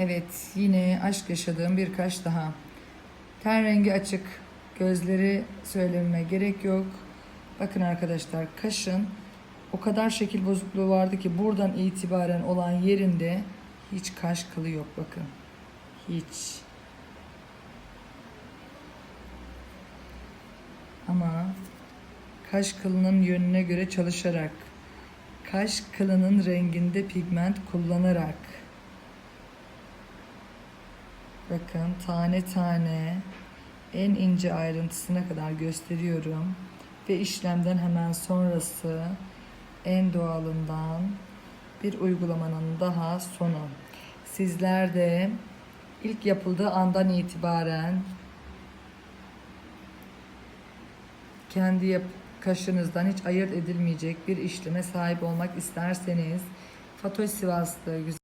Evet, yine aşk yaşadığım bir kaş daha. Ten rengi açık, gözleri söylememe gerek yok. Bakın arkadaşlar, kaşın o kadar şekil bozukluğu vardı ki buradan itibaren olan yerinde hiç kaş kılı yok bakın. Hiç. Ama kaş kılının yönüne göre çalışarak, kaş kılının renginde pigment kullanarak Bakın tane tane en ince ayrıntısına kadar gösteriyorum. Ve işlemden hemen sonrası en doğalından bir uygulamanın daha sonu. Sizler de ilk yapıldığı andan itibaren kendi yap kaşınızdan hiç ayırt edilmeyecek bir işleme sahip olmak isterseniz Fatoş Sivaslı güzel